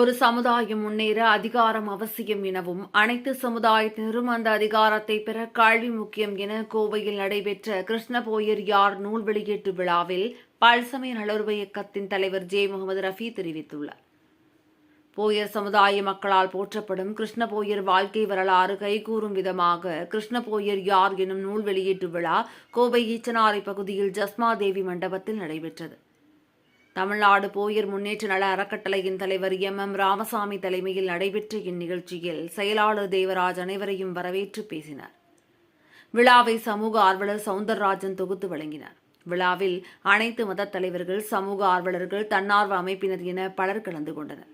ஒரு சமுதாயம் முன்னேற அதிகாரம் அவசியம் எனவும் அனைத்து சமுதாயத்தினரும் அந்த அதிகாரத்தை பெற கல்வி முக்கியம் என கோவையில் நடைபெற்ற கிருஷ்ணபோயர் யார் நூல் வெளியீட்டு விழாவில் பல்சமய நலர்வு இயக்கத்தின் தலைவர் ஜே. முகமது ரஃபி தெரிவித்துள்ளார். போயர் சமுதாய மக்களால் போற்றப்படும் கிருஷ்ணபோயர் வாழ்க்கை வரலாறு கைகூறும் விதமாக கிருஷ்ணபோயர் யார் எனும் நூல் வெளியீட்டு விழா கோவை ஈச்சனாரை பகுதியில் ஜஸ்மா தேவி மண்டபத்தில் நடைபெற்றது. தமிழ்நாடு போயர் முன்னேற்ற நல அறக்கட்டளையின் தலைவர் எம். எம். ராமசாமி தலைமையில் நடைபெற்ற இந்நிகழ்ச்சியில் செயலாளர் தேவராஜ் அனைவரையும் வரவேற்று பேசினார். விழாவை சமூக ஆர்வலர் சவுந்தரராஜன் தொகுத்து வழங்கினார். விழாவில் அனைத்து மதத் தலைவர்கள் சமூக ஆர்வலர்கள் தன்னார்வ அமைப்பினர் என பலர் கலந்து கொண்டனர்.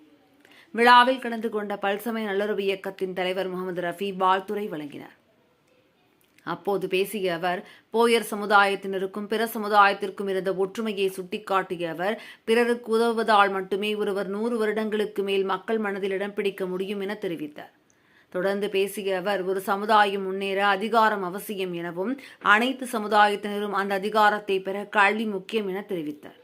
விழாவில் கலந்து கொண்ட பல்சமய நல்லுறவு இயக்கத்தின் தலைவர் முகமது ரஃபி வாழ்த்துறை வழங்கினார். அப்போது பேசிய அவர் போயர் சமுதாயத்தினருக்கும் பிற சமுதாயத்திற்கும் இருந்த ஒற்றுமையை சுட்டிக்காட்டிய அவர் பிறருக்கு உதவுவதால் மட்டுமே ஒருவர் நூறு வருடங்களுக்கு மேல் மக்கள் மனதில் இடம் பிடிக்க முடியும் என தெரிவித்தார். தொடர்ந்து பேசிய அவர் ஒரு சமுதாயம் முன்னேற அதிகாரம் அவசியம் எனவும் அனைத்து சமுதாயத்தினரும் அந்த அதிகாரத்தை பெற கல்வி முக்கியம் என தெரிவித்தார்.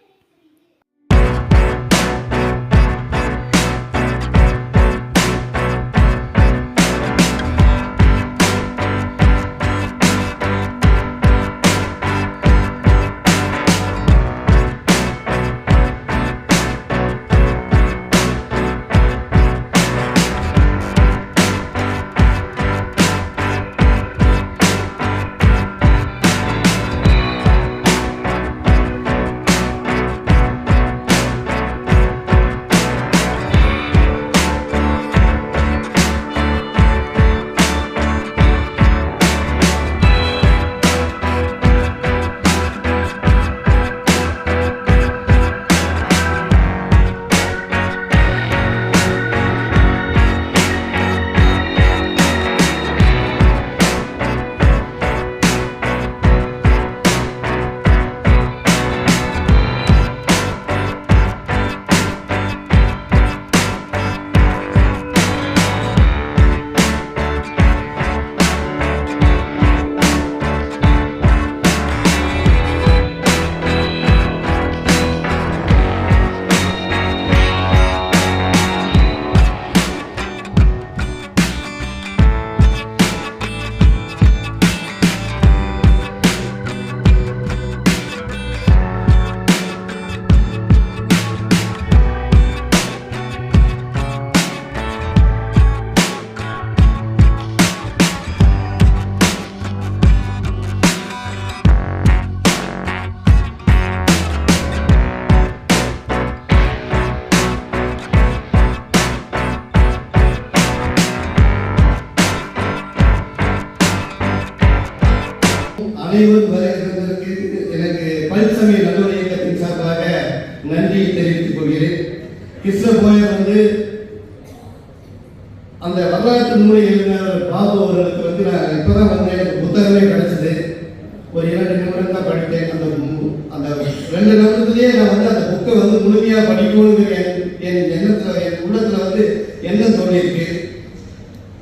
நன்றியை தெரிவித்துக் கொள்கிறேன். கிருஷ்ண போயர் வந்து அந்த வரலாற்று நூலை எழுதினார் பாபு அவர்களுக்கு வந்து நான் இப்பதான் வந்து எனக்கு புத்தகமே கிடைச்சது. ஒரு இரண்டு நிமிடம் தான் படித்தேன். அந்த மு- அந்த ரெண்டு நிமிடத்திலேயே நான் வந்து அந்த புக்கை வந்து முழுமையா படிக்கணுங்கிற என் எண்ணத்தில் எண்ணத்துல என் உள்ளத்துல வந்து என்ன தோணியிருக்கு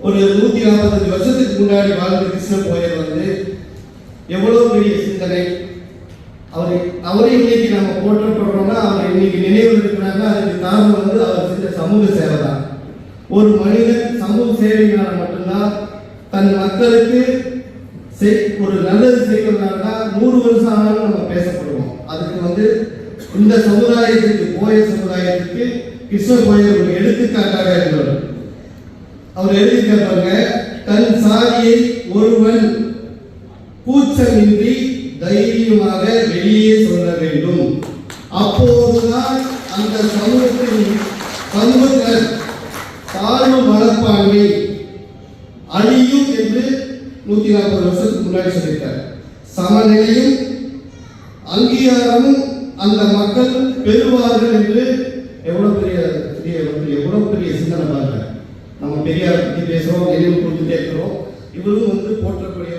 ஒரு நூத்தி நாற்பத்தஞ்சு வருஷத்துக்கு முன்னாடி வாழ்ந்த கிருஷ்ண போயர் வந்து எவ்வளவு பெரிய சிந்தனை. அவர் அவரை இன்னைக்கு நம்ம போற்றப்படுறோம்னா அவர் இன்னைக்கு நினைவு இருக்கிறாங்க. அதுக்கு காரணம் வந்து அவர் செஞ்ச சமூக சேவை தான் ஒரு மனிதன் சமூக சேவையினால் மட்டும்தான் தன் மக்களுக்கு செய்- ஒரு நல்லது செய்வதனால நூறு வருஷம் ஆனாலும் நம்ம பேசப்படுவோம். அதுக்கு வந்து இந்த சமுதாயத்துக்கு போய சமுதாயத்துக்கு கிருஷ்ண கோயில் ஒரு எடுத்துக்காட்டாக இருந்தவர். அவர் எழுதி தன் சாதியை ஒருவன் கூச்சமின்றி தைரியமாக வெளியே சொல்ல வேண்டும். அப்போதுதான் அந்த சமூகத்தின் பண்புகள் தாழ்வு மனப்பான்மை அழியும் என்று நூத்தி நாற்பது வருஷத்துக்கு முன்னாடி சொல்லிட்டார் சமநிலையும் அங்கீகாரமும் அந்த மக்கள் பெறுவார்கள் என்று எவ்வளவு பெரிய பெரிய வந்து எவ்வளவு பெரிய சிந்தனை பாருங்க. நம்ம பெரியார் பத்தி பேசுறோம் நினைவு கொடுத்துட்டே இருக்கிறோம் இவரும் வந்து போற்றக்கூடிய